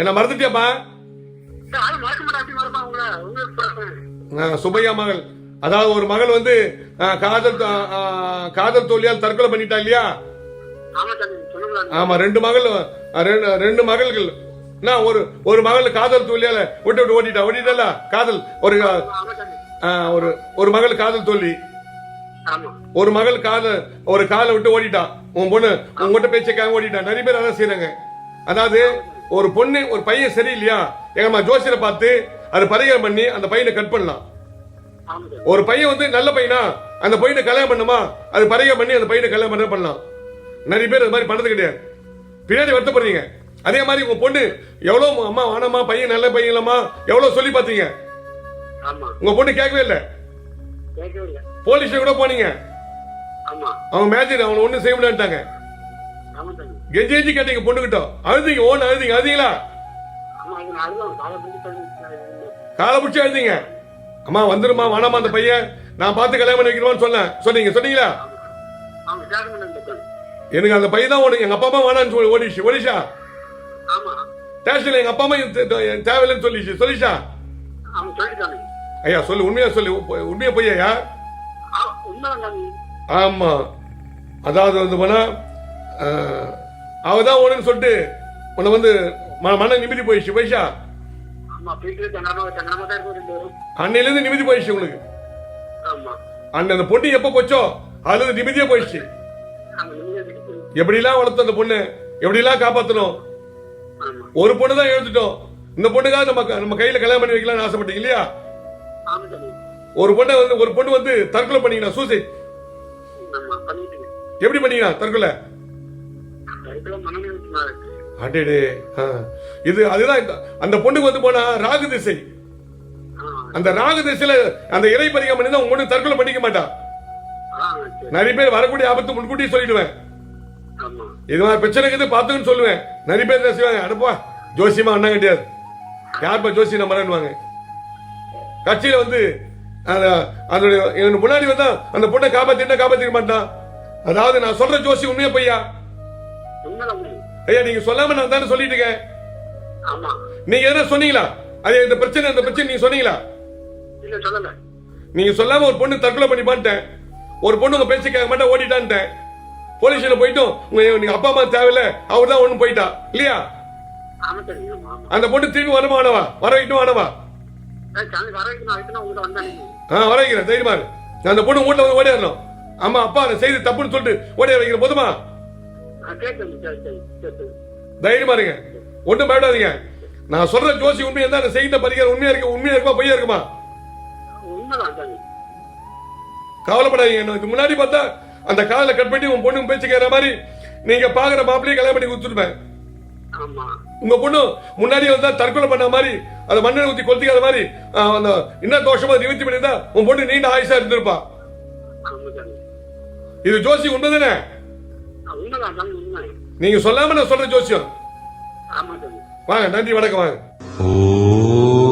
என்ன மறந்துட்டியாப்பா சுப்பையா மகள். அதாவது ஒரு மகள் வந்து காதல் காதல் தோல்வியால் தற்கொலை பண்ணிட்டா இல்லையா? ஆமா ரெண்டு மகள் ரெண்டு மகள்கள். என்ன ஒரு ஒரு மகள் காதல் தோல்வியால விட்டு விட்டு ஓட்டிட்டா? ஓட்டிட்டல காதல் ஒரு ஒரு ஒரு மகள் காதல் தோல்வி. ஒரு மகள் காதல் ஒரு காலை விட்டு ஓடிட்டா உன் பொண்ணு உங்ககிட்ட பேச்சக்காக ஓடிட்டா நிறைய பேர் அதான் செய்றாங்க. அதாவது ஒரு பொண்ணு ஒரு பையன் சரியில்லையா? எங்கம்மா ஜோசியரை பார்த்து அது பரிகாரம் பண்ணி அந்த பையனை கட் பண்ணலாம். ஒரு பையன் வந்து நல்ல பையனா? அந்த பையனை கல்யாணம் பண்ணுமா? அது பரிகாரம் பண்ணி அந்த பையனை கல்யாணம் பண்ண பண்ணலாம். நிறைய பேர் அது மாதிரி பண்ணது கிடையாது. பின்னாடி வருத்தப்படுறீங்க. அதே மாதிரி உங்க பொண்ணு எவ்வளவு அம்மா வானம்மா பையன் நல்ல பையன் இல்லம்மா? எவ்வளவு சொல்லி பார்த்தீங்க? உங்க பொண்ணு கேட்கவே இல்லை? போலீஸ் கூட போனீங்க? அவன் மேஜர் அவனை ஒண்ணும் செய்ய முடியாட்டாங்க கெஞ்சி கெஞ்சி கேட்டீங்க பொண்ணுகிட்ட. அழுதீங்க ஓன் அழுதீங்க அழுதீங்களா? காலை பிடிச்சி அழுதீங்க. அம்மா வந்துருமா வானம்மா அந்த பையன். நான் பார்த்து கல்யாணம் பண்ணி சொன்னேன். சொன்னீங்க சொன்னீங்களா? எனக்கு அந்த பையன் தான் எங்க அப்பா அம்மா வேணான்னு சொல்லி ஓடிச்சு. ஆமா ஸ்டேஷன்ல எங்க அப்பா அம்மா தேவையில்லைன்னு சொல்லிச்சு. சொல்லிச்சா? ஐயா சொல்லு உண்மையா சொல்லு. உண்மையா பொய்யா சாமி. ஆமா. அதாவது வந்து போனா அவ தான் சொல்லிட்டு உன்னை வந்து மன நிம்மதி போயிடுச்சு. போயிச்சா ஆமா போயிட்டு தங்கடமா தங்கடமா தான் இருக்கும் ரெண்டு பேரும். அன்னையில இருந்து நிம்மதி போயிடுச்சு உங்களுக்கு. அன்னை அந்த பொண்ணு எப்ப போச்சோ அதுல நிம்மதியே போயிடுச்சு. எப்படிலாம் வளர்த்தோம் அந்த பொண்ணு? எப்படிலாம் காப்பாத்தணும்? ஒரு பொண்ணு தான் எழுந்துட்டோம் இந்த பொண்ணுக்காக நம்ம நம்ம கையில கல்யாணம் பண்ணி வைக்கலாம்னு ஆசைப்பட்டீங்க இல்லையா? ஒரு பொண்ணை வந்து ஒரு பொண்ணு வந்து தற்கொலை பண்ணீங்கன்னா சூசைட் எப்படி பண்ணீங்கன்னா தற்கொலை? அடேடே. இது அதுதான் அந்த பொண்ணுக்கு வந்து போனா ராகு திசை. அந்த ராகு திசையில அந்த இறை பண்ணி உங்க பொண்ணு தற்கொலை பண்ணிக்க மாட்டா. நிறைய பேர் வரக்கூடிய ஆபத்து முன்கூட்டியே சொல்லிடுவேன். இது மாதிரி பிரச்சனை இருக்குது பார்த்துன்னு சொல்லுவேன். நிறைய பேர் என்ன செய்வாங்க. அனுப்பா ஜோசியமா அண்ணா கிடையாது யார்ப்பா ஜோசி நம்புறேன்னுவாங்க கட்சியில வந்து அதனுடைய எனக்கு முன்னாடி வந்தா அந்த பொண்ணை காப்பாத்திட்டா காப்பாத்திக்க மாட்டான். அதாவது நான் சொல்ற ஜோசி உண்மையா பையா. ஐயா நீங்க சொல்லாம நான் தானே சொல்லிட்டு இருக்கேன். நீங்க எதனா சொன்னீங்களா? அது இந்த பிரச்சனை இந்த பிரச்சனை நீங்க சொன்னீங்களா? நீங்க சொல்லாம ஒரு பொண்ணு தற்கொலை பண்ணி பண்ணிட்டேன் ஒரு பொண்ணு உங்க பேச்சு கேட்க மாட்டா ஓடிட்டான்ட்டேன். போலீஸ்ல போயிட்டும். உங்க அப்பா அம்மா தேவையில்ல. அவர் தான் ஒண்ணு போயிட்டா. இல்லையா? அந்த பொண்ணு திரும்பி வரமா ஆனவா? வர வைக்கணும் ஆனவா? வர ஆ வர வைக்கிறேன். தைரியமா. அந்த பொண்ணு வீட்டுல வந்து ஓடிடணும். ஆமா அப்பா அதை செய்து தப்புன்னு சொல்லிட்டு ஓடிய வைக்கிற போதுமா? தைரியமா இருங்க. ஒண்ணும் பயப்படாதீங்க. நான் சொல்ற ஜோசி உண்மையா தான் செய்த பரிகாரம் உண்மையா இருக்கு உண்மையா இருக்குமா பொய்யா இருக்குமா? கவலைப்படாதீங்க. முன்னாடி பார்த்தா அந்த காதல கட் பண்ணி உன் பொண்ணு பேச்சு கேட்கற மாதிரி நீங்க பாக்குற மாப்பிள்ளையே கல்யாணம் பண்ணி கொடுத்துருப்பேன் ஆமா. உங்க பொண்ணு முன்னாடியே வந்தா தற்கொலை பண்ண மாதிரி அந்த மண்ணை ஊத்தி கொளுத்திக்காத மாதிரி அந்த என்ன தோஷமா நிவர்த்தி பண்ணியிருந்தா உன் பொண்ணு நீண்ட ஆயுசா இருந்திருப்பா. இது ஜோசி உண்மைதானே? நீங்க சொல்லாம நான் சொல்ற ஜோசியம். வாங்க நன்றி வணக்கம் வாங்க. ஓம்